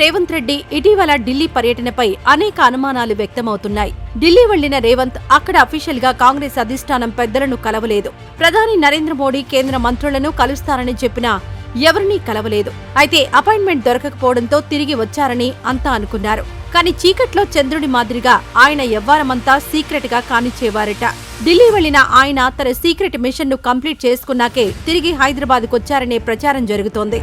రేవంత్ రెడ్డి ఇటీవల ఢిల్లీ పర్యటనపై అనేక అనుమానాలు వ్యక్తమవుతున్నాయి. ఢిల్లీ వెళ్ళిన రేవంత్ అక్కడ అఫీషియల్గా కాంగ్రెస్ అధిష్టానం పెద్దలను కలవలేదు. ప్రధాని నరేంద్ర మోడీ కేంద్ర మంత్రులను కలుస్తారని చెప్పినా ఎవరినీ కలవలేదు. అయితే అపాయింట్మెంట్ దొరకకపోవడంతో తిరిగి వచ్చారని అంతా అనుకున్నారు. కానీ చీకట్లో చంద్రుడి మాదిరిగా ఆయన ఎవ్వారమంతా సీక్రెట్గా కానిచ్చేవారట. ఢిల్లీ వెళ్ళిన ఆయన తన సీక్రెట్ మిషన్ను కంప్లీట్ చేసుకున్నాకే తిరిగి హైదరాబాద్ వచ్చారనే ప్రచారం జరుగుతోంది.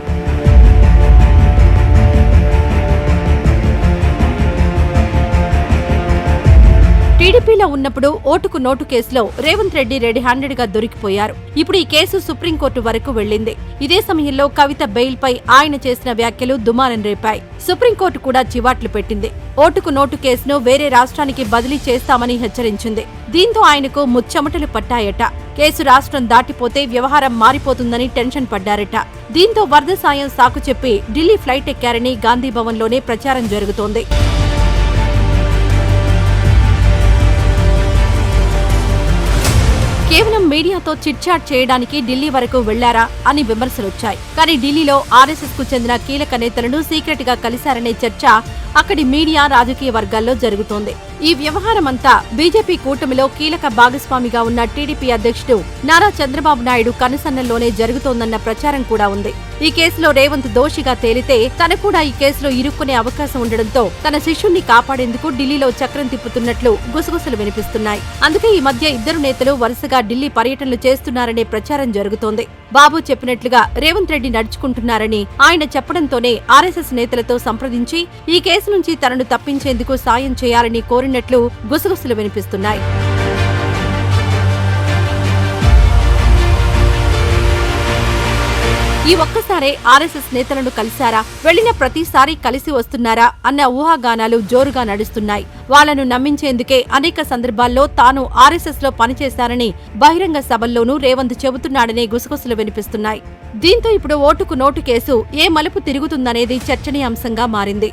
టీడీపీలో ఉన్నప్పుడు ఓటుకు నోటు కేసులో రేవంత్ రెడ్డి రెడ్ హ్యాండెడ్గా దొరికిపోయారు. ఇప్పుడు ఈ కేసు సుప్రీంకోర్టు వరకు వెళ్ళింది ఇదే సమయంలో కవిత బెయిల్ పై ఆయన చేసిన వ్యాఖ్యలు దుమారం రేపాయి. సుప్రీంకోర్టు కూడా చివాట్లు పెట్టింది. ఓటుకు నోటు కేసును వేరే రాష్ట్రానికి బదిలీ చేస్తామని హెచ్చరించింది. దీంతో ఆయనకు ముచ్చెమటలు పట్టాయట. కేసు రాష్ట్రం దాటిపోతే వ్యవహారం మారిపోతుందని టెన్షన్ పడ్డారట. దీంతో వరద సాయం సాకు చెప్పి ఢిల్లీ ఫ్లైట్ ఎక్కారని గాంధీభవన్లోనే ప్రచారం జరుగుతోంది. కేవలం మీడియాతో చిట్చాట్ చేయడానికి ఢిల్లీ వరకు వెళ్ళారా అని విమర్శలొచ్చాయి. కానీ ఢిల్లీలో ఆర్ఎస్ఎస్కు చెందిన కీలక నేతలను సీక్రెట్గా కలిశారనే చర్చ అక్కడి మీడియా రాజకీయ వర్గాల్లో జరుగుతోంది. ఈ వ్యవహారమంతా బీజేపీ కూటమిలో కీలక భాగస్వామిగా ఉన్న టీడీపీ అధ్యక్షుడు నారా చంద్రబాబు నాయుడు కనుసన్నల్లోనే జరుగుతోందన్న ప్రచారం కూడా ఉంది. ఈ కేసులో రేవంత్ దోషిగా తేలితే తన కూడా ఈ కేసులో ఇరుక్కునే అవకాశం ఉండడంతో తన శిష్యుణ్ణి కాపాడేందుకు ఢిల్లీలో చక్రం తిప్పుతున్నట్లు గుసగుసలు వినిపిస్తున్నాయి. అందుకే ఈ మధ్య ఇద్దరు నేతలు వరుసగా ఢిల్లీ పర్యటనలు చేస్తున్నారనే ప్రచారం జరుగుతోంది. బాబు చెప్పినట్లుగా రేవంత్ రెడ్డి నడుచుకుంటున్నారని ఆయన చెప్పడంతోనే ఆర్ఎస్ఎస్ నేతలతో సంప్రదించి ఈ కేసు నుంచి తనను తప్పించేందుకు సాయం చేయాలని కోరినట్లు గుసగుసలు వినిపిస్తున్నాయి. ఈ ఒక్కసారే ఆర్ఎస్ఎస్ నేతలను కలిశారా? వెళ్ళిన ప్రతిసారి కలిసి వస్తున్నారా? అన్న ఊహాగానాలు జోరుగా నడుస్తున్నాయి. వాళ్ళను నమ్మించేందుకే అనేక సందర్భాల్లో తాను ఆర్ఎస్ఎస్లో పనిచేశారని బహిరంగ సభల్లోనూ రేవంత్ చెబుతున్నాడనే గుసగుసలు వినిపిస్తున్నాయి. దీంతో ఇప్పుడు ఓటుకు నోటు కేసు ఏ మలుపు తిరుగుతుందనేది చర్చనీయాంశంగా మారింది.